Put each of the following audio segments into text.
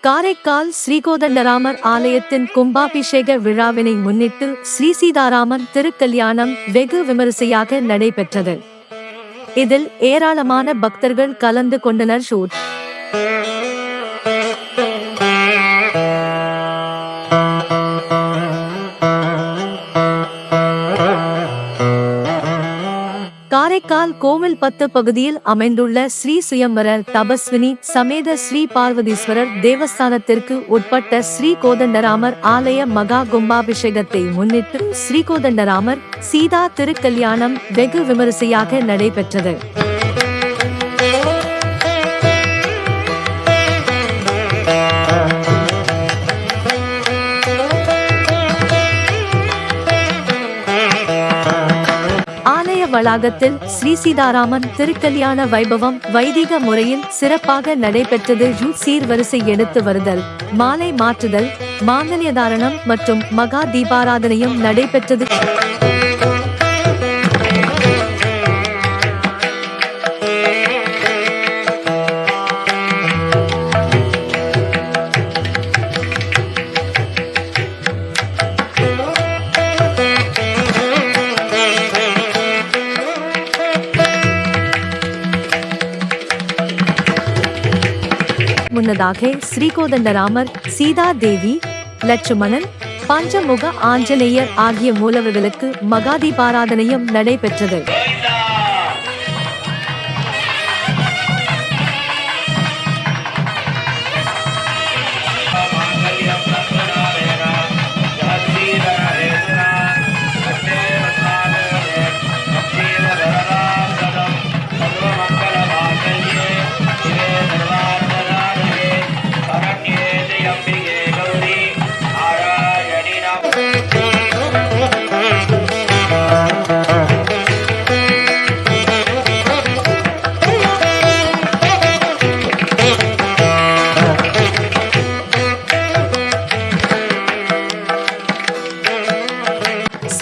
காரைக்கால் ஸ்ரீகோதண்டராமர் ஆலயத்தின் கும்பாபிஷேக விழாவினை முன்னிட்டு ஸ்ரீ சீதாராமன் திருக்கல்யாணம் வெகு விமரிசையாக நடைபெற்றது. இதில் ஏராளமான பக்தர்கள் கலந்து கொண்டனர். ஷூட் காரைக்கால் கோவில் பத்து பகுதியில் அமைந்துள்ள ஸ்ரீ சுயம்பரர் தபஸ்வினி சமேத ஸ்ரீ பார்வதீஸ்வரர் தேவஸ்தானத்திற்கு உட்பட்ட ஸ்ரீ கோதண்டராமர் ஆலய மகா கும்பாபிஷேகத்தை முன்னிட்டு ஸ்ரீ கோதண்டராமர் சீதா திருக்கல்யாணம் வெகு விமரிசையாக நடைபெற்றது. வளாகத்தில் ஸ்ரீ சீதாராமன் திருக்கல்யாண வைபவம் வைதிக முறையில் சிறப்பாக நடைபெற்றது யு சீர்வரிசை எடுத்து வருதல். மாலை மாற்றுதல் மாங்கல்யதாரணம் மற்றும் மகா தீபாராதனையும் நடைபெற்றது. முன்னதாக ஸ்ரீகோதண்டராமர் சீதா தேவி லட்சுமணன் பஞ்சமுக ஆஞ்சநேயர் ஆகிய மூலவர்களுக்கு மகாதீபாராதனையும் நடைபெற்றது.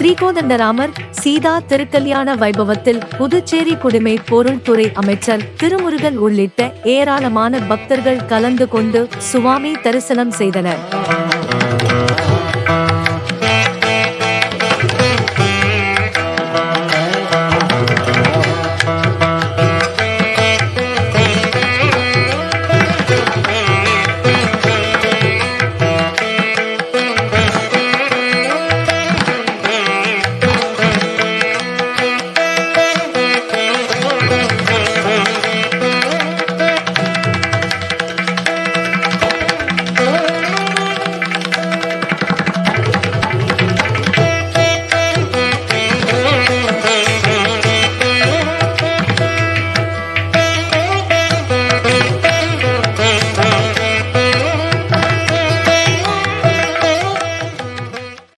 ஸ்ரீகோதண்டராமர் சீதா திருக்கல்யாண வைபவத்தில் புதுச்சேரி குடிமை பொருள்துறை அமைச்சர் திருமுருகன் உள்ளிட்ட ஏராளமான பக்தர்கள் கலந்து கொண்டு சுவாமி தரிசனம் செய்தனர்.